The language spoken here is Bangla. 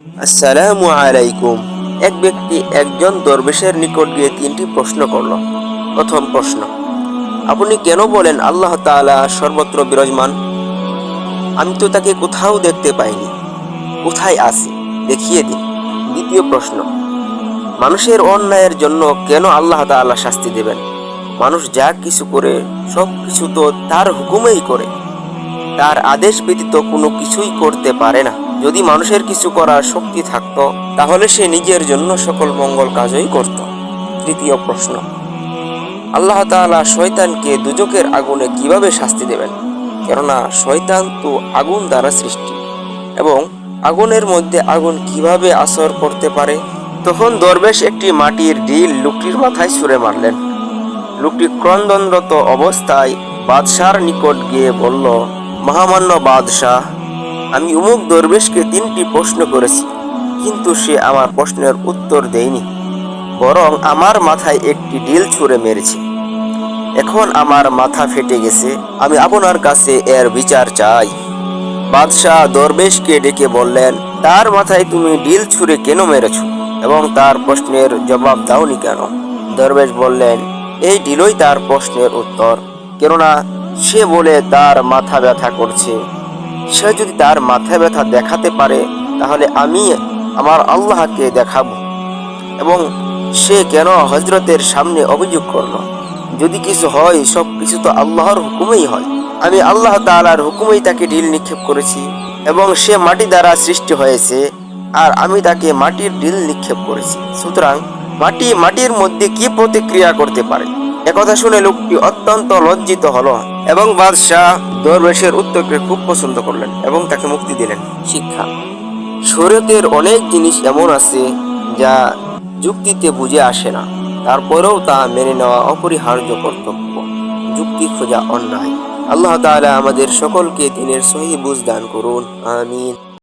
আসসালামু আলাইকুম। এক ব্যক্তি একজন দরবেশের নিকট গিয়ে তিনটি প্রশ্ন করল। প্রথম প্রশ্ন, আপনি কেন বলেন আল্লাহ তাআলা সর্বত্র বিরাজমান? আমি তো তাকে কোথাও দেখতে পাইনি। কোথায় আছে? দেখিয়ে দিন। দ্বিতীয় প্রশ্ন, মানুষের অন্যায়ের জন্য কেন আল্লাহ তাআলা শাস্তি দেবেন? মানুষ যা কিছু করে সব কিছু তো তার হুকুমেই করে। তার আদেশ ব্যতীত কোনো কিছুই করতে পারে না। যদি মানুষের কিছু করার শক্তি থাকতো, তাহলে সে নিজের জন্য সকল মঙ্গল কাজই করত। তৃতীয় প্রশ্ন। আল্লাহ তাআলা শয়তানকে দুজকের আগুনে কীভাবে শাস্তি দেবেন? কেননা শয়তান তো আগুন দ্বারা সৃষ্টি। এবং আগুনের মধ্যে আগুন কীভাবে আসর করতে পারে? তখন দরবেশ একটি মাটির ঢিল লোকটির মাথায় ছুঁড়ে মারলেন। লোকটি ক্রন্দনরত অবস্থায় বাদশার নিকট গিয়ে বলল, মহামান্য বাদশাহ আমি উমুক দরবেশকে তিনটি প্রশ্ন করেছি, কিন্তু সে আমার প্রশ্নের উত্তর দেয়নি, বরং আমার মাথায় একটি ডিল ছুঁড়ে মেরেছে। এখন আমার মাথা ফেটে গেছে, আমি আপনার কাছে এর বিচার চাই। বাদশাহ দরবেশকে ডেকে বললেন, তার মাথায় তুমি ডিল ছুঁড়ে কেন মেরেছ? এবং তার প্রশ্নের জবাব দাওনি কেন? দরবেশ বললেন, এই ডিলই তার প্রশ্নের উত্তর। কেননা সে বলে তার মাথা ব্যথা করছে। সে যদি তার মাথা ব্যথা দেখাতে পারে, তাহলে আমি আমার আল্লাহকে দেখাবো। এবং সে কেন হজরতের সামনে অভিযোগ করল? যদি কিছু হয়, সব কিছু তো আল্লাহর হুকুমেই হয়। আমি আল্লাহ তাআলার হুকুমেই তাকে ঢিল নিক্ষেপ করেছি এবং সে মাটি দ্বারা সৃষ্টি হয়েছে, আর আমি তাকে মাটির ঢিল নিক্ষেপ করেছি। সুতরাং মাটি মাটির মধ্যে কি প্রতিক্রিয়া করতে পারে? একথা শুনে লোকটি অত্যন্ত লজ্জিত হলো এবং বাদশাহ দরবেশের উত্তরকে খুব পছন্দ করলেন এবং তাকে মুক্তি দিলেন। শিক্ষা, শরীয়তের অনেক জিনিস এমন আছে যা যুক্তিতে বুঝে আসে না, তারপরেও তা মেনে নেওয়া অপরিহার্য কর্তব্য। যুক্তি খোঁজা অন্যায়। আল্লাহ তাআলা আমাদের সকলকে দিনের সহি বুঝ দান করুন। আমিন।